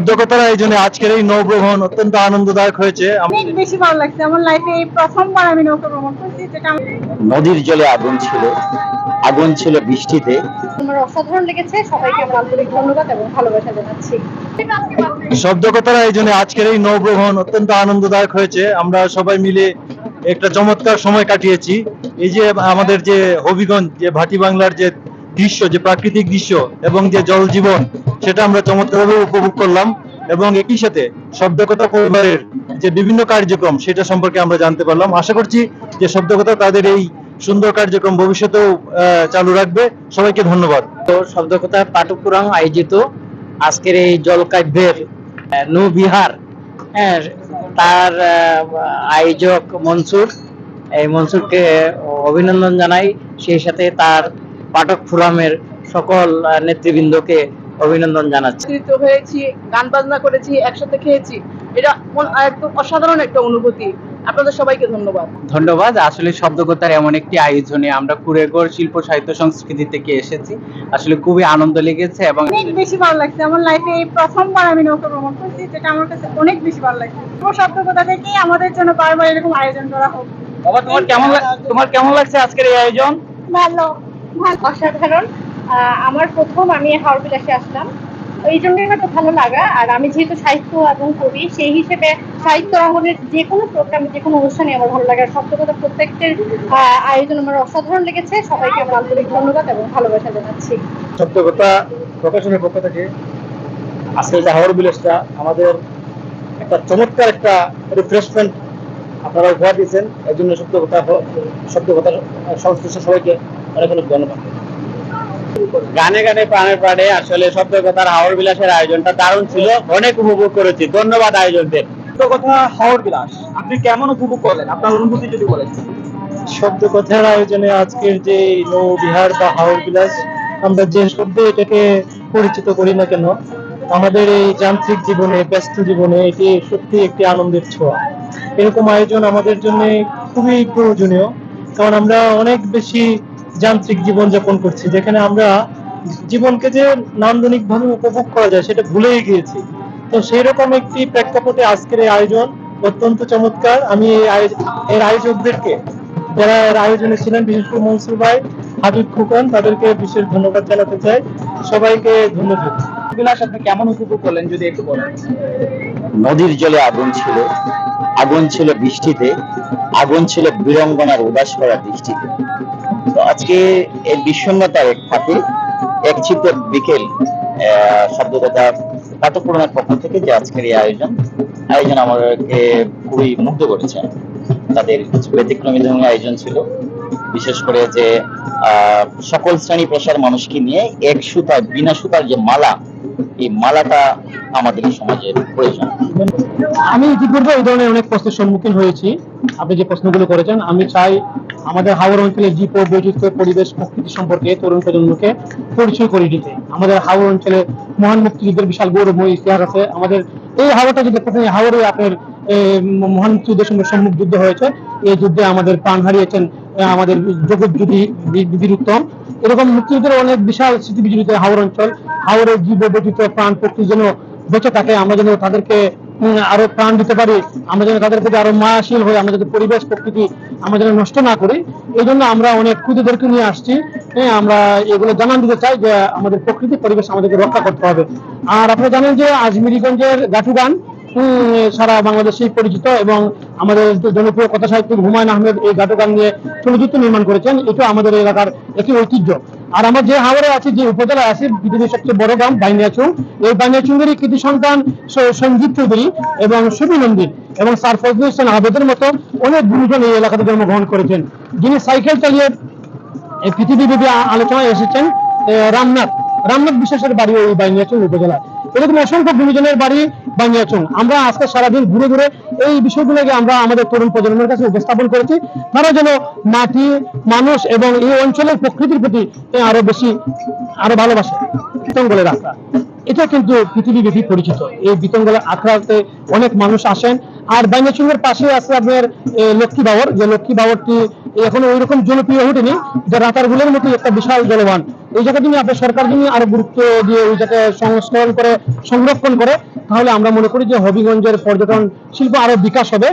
শব্দকথার আয়োজনে আজকের এই নৌভ্রমণ অত্যন্ত আনন্দদায়ক হয়েছে। অনেক বেশি ভালো লাগছে। আমার লাইফে এই প্রথমবার আমি নৌকা ভ্রমণ করছি যেটা নদীর জলে আগুন ছিল। আগুন ছিল বৃষ্টিতে। আমার অসাধারণ লেগেছে। সবাইকে আমার আন্তরিক ধন্যবাদ এবং ভালোবাসা জানাচ্ছি। শব্দকথার আয়োজনে আজকের এই নৌভ্রমণ অত্যন্ত আনন্দদায়ক হয়েছে। আমরা সবাই মিলে একটা চমৎকার সময় কাটিয়েছি। এই যে আমাদের যে হবিগঞ্জ যে ভাটি বাংলার যে দৃশ্য যে প্রাকৃতিক দৃশ্য এবং যে জল জীবন সেটা আমরা চমৎকারভাবে উপভোগ করলাম এবং একই সাথে শব্দকথা পরিবারের যে বিভিন্ন কার্যক্রম সেটা সম্পর্কে আমরা জানতে পারলাম। আশা করছি যে শব্দকথা তাদের এই সুন্দর কার্যক্রম ভবিষ্যতেও চালু রাখবে। সবাইকে ধন্যবাদ। তো শব্দকথা পাঠকুরাম আয়োজিত আজকের এই জলকাব্যের আহ, নৌবিহার হ্যাঁ তার আয়োজক মনসুর। এই মনসুরকে অভিনন্দন জানাই। সেই সাথে তার পাঠক ফোরামের সকল নেতৃবৃন্দকে অভিনন্দন জানাচ্ছি। একত্রিত হয়েছি গান বাজনা করেছি একসাথে খেয়েছি। এটা একদম অসাধারণ একটা অনুভূতি। আপনাদের সবাইকে ধন্যবাদ। ধন্যবাদ। আসলে শব্দকথার এমন একটি আয়োজনে আমরা কুড়েগড় শিল্প সাহিত্য সংস্কৃতি থেকে এসেছি। আসলে খুবই আনন্দ লেগেছে এবং অনেক বেশি ভালো লাগছে। আমার লাইফে এই প্রথমবার আমি নৌকা ভ্রমণ করছি যেটা আমার কাছে অনেক বেশি ভালো লাগছে। পুরো শব্দ থেকেই আমাদের জন্য বারবার এরকম আয়োজন করা হোক। বাবা তোমার কেমন লাগ- তোমার কেমন লাগছে আজকের এই আয়োজন? ভালো। অসাধারণ। আমার প্রথম আমি আসলাম। এই জন্যই হয়তো ভালো লাগা। আর আমি যেহেতু সাহিত্য এবং কবি, সেই হিসেবে সাহিত্য অঙ্গনের যে কোনো প্রোগ্রামে যে কোনো অনুষ্ঠানে আমার ভালো লাগে প্রত্যেকটির আয়োজন আমার অসাধারণ লেগেছে। সবাইকে আমার আন্তরিক ধন্যবাদ এবং ভালোবাসা জানাচ্ছি। শব্দকথা প্রকাশনের পক্ষ থেকে আজকে যে হাওড় বিলাসটা আমাদের একটা চমৎকার একটা রিফ্রেশমেন্ট আপনারা উপহার দিয়েছেন। জন্য শব্দকথা শব্দকথার সংশ্লিষ্ট সবাইকে অনেক অনেক ধন্যবাদ গানে গানে প্রাণে প্রাণে আসলে শব্দকথার হাওড় বিলাসের আয়োজনটা দারুণ ছিল। অনেক উপভোগ করেছি। ধন্যবাদ আয়োজকদের। কথা হাওড় বিলাস। আপনি কেমন উপভোগ করলেন? আপনার অনুভূতি যদি বলেন। শব্দকথার আয়োজনে আজকের যে নৌ বিহার বা হাওড় বিলাস আমরা যে শব্দে এটাকে পরিচিত করি না কেন আমাদের এই যান্ত্রিক জীবনে ব্যস্ত জীবনে এটি সত্যি একটি আনন্দের ছোঁয়া। এরকম আয়োজন আমাদের জন্য খুবই প্রয়োজনীয় কারণ আমরা অনেক বেশি যান্ত্রিক জীবন যাপন করছি যেখানে আমরা জীবনকে যে নান্দনিক ভাবে উপভোগ করা যায় সেটা ভুলেই গিয়েছি। তো সেই রকম একটি প্রেক্ষাপটে আজকের এই আয়োজন অত্যন্ত চমৎকার। আমি এর আয়োজকদেরকে যারা এর আয়োজনে ছিলেন বিশেষ করে মনসুর ভাই হাবিব খুকন তাদেরকে বিশেষ ধন্যবাদ জানাতে চাই। সবাইকে ধন্যবাদ। বিলাস আপনি কেমন উপভোগ করলেন যদি একটু বলেন? নদীর জলে আগুন ছিল। আগুন ছিল বৃষ্টিতে, আগুন ছিল বীরঙ্গনার উদাস করা দৃষ্টিতে। তো আজকে এই বিষণ্ণতার এক ফাঁকে, এক চিত্র বিকেল শব্দকথা পাঠকপুরমের পক্ষ থেকে যে আজকের এই আয়োজন আয়োজন আমাকে খুবই মুগ্ধ করেছে। তাদের ব্যতিক্রমী ধরনের আয়োজন ছিল। বিশেষ করে যে সকল শ্রেণি পেশার মানুষকে নিয়ে এক সুতার, বিনা সুতার যে মালা এই মালাটা আমাদের সমাজের প্রয়োজন। আমি ইতিপূর্বে এই ধরনের অনেক প্রশ্নের সম্মুখীন হয়েছি। আপনি যে প্রশ্নগুলো করেছেন, আমি চাই আমাদের হাওড় অঞ্চলের জীব বৈচিত্র্য, পরিবেশ, প্রকৃতি সম্পর্কে তরুণ প্রজন্মকে পরিচয় করে দিতে। আমাদের হাওড় অঞ্চলে মহান মুক্তিযুদ্ধের বিশাল গৌরবময় ইতিহাস আছে। আমাদের এই হাওড়টা যদি প্রথমে হাওড়ে আপনার মহান মুক্তিযুদ্ধের সঙ্গে সম্মুখ যুদ্ধ হয়েছে, এই যুদ্ধে আমাদের প্রাণ হারিয়েছেন আমাদের জগৎ যুদ্ধি বীর উত্তম এরকম মুক্তিযুদ্ধের অনেক বিশাল স্মৃতি বিজড়িত হাওড় অঞ্চল হাওড়ের জীব বৈচিত্র্য প্রাণ প্রকৃতি যেন বেঁচে থাকে আমরা যেন তাদেরকে আরও প্রাণ দিতে পারি আমরা যেন তাদের প্রতি আরও মায়াশীল হই আমরা যদি পরিবেশ প্রকৃতি আমরা যেন নষ্ট না করি। এই জন্য আমরা অনেক খুদেদেরকে নিয়ে আসছি। হ্যাঁ আমরা এগুলো জানান দিতে চাই যে আমাদের প্রকৃতি পরিবেশ আমাদেরকে রক্ষা করতে হবে। আর আপনারা জানেন যে আজমিরিগঞ্জের গাঠু গান উম, সারা বাংলাদেশেই পরিচিত এবং আমাদের জনপ্রিয় কথা সাহিত্যিক হুমায়ুন আহমেদ এই গান নিয়ে চলচ্চিত্র নির্মাণ করেছেন এটা আমাদের এলাকার একটি ঐতিহ্য। আর আমরা যে হাওড়ে আছি, যে উপজেলায় আছি, পৃথিবীর সবচেয়ে বড় গ্রাম বাইনিয়াচুং। এই বাইনিয়াচুঙ্গেরই কৃতি সন্তান স- সঞ্জিত চৌধুরী এবং সুবি নন্দী এবং স্যার ফজলুল হোসেন আবেদের মতো অনেক গুরুজন এই এলাকাতে জন্মগ্রহণ করেছেন। যিনি সাইকেল চালিয়ে পৃথিবীব্যাপী আলোচনায় এসেছেন রামনাথ। রামনাথ বিশ্বাসের বাড়ি ওই বানিয়াচং উপজেলা এরকম অসংখ্য গুণীজনের বাড়ি বানিয়াচং আমরা আজকে সারাদিন ঘুরে ঘুরে এই বিষয়গুলোকে আমরা আমাদের তরুণ প্রজন্মের কাছে উপস্থাপন করেছি। তারা যেন মাটি, মানুষ এবং এই অঞ্চলের প্রকৃতির প্রতি আরও বেশি, আরও ভালোবাসে। বিতঙ্গলের আখড়া। এটা কিন্তু পৃথিবীব্যাপী পরিচিত। এই বিতঙ্গলের আখড়াতে অনেক মানুষ আসেন। আর বাইনাচুঙ্গের পাশে আছে আপনার লক্ষ্মী বাবর। যে লক্ষ্মী বাবরটি এখনও ওই রকম জনপ্রিয় ওঠেনি যে রাতারগুলের মতো একটা বিশাল জলবান এই জায়গা নিয়ে আপনার সরকার যদি আরও গুরুত্ব দিয়ে ওই জায়গায় সংস্করণ করে, সংরক্ষণ করে, তাহলে আমরা মনে করি যে হবিগঞ্জের পর্যটন শিল্প আরও বিকাশ হবে।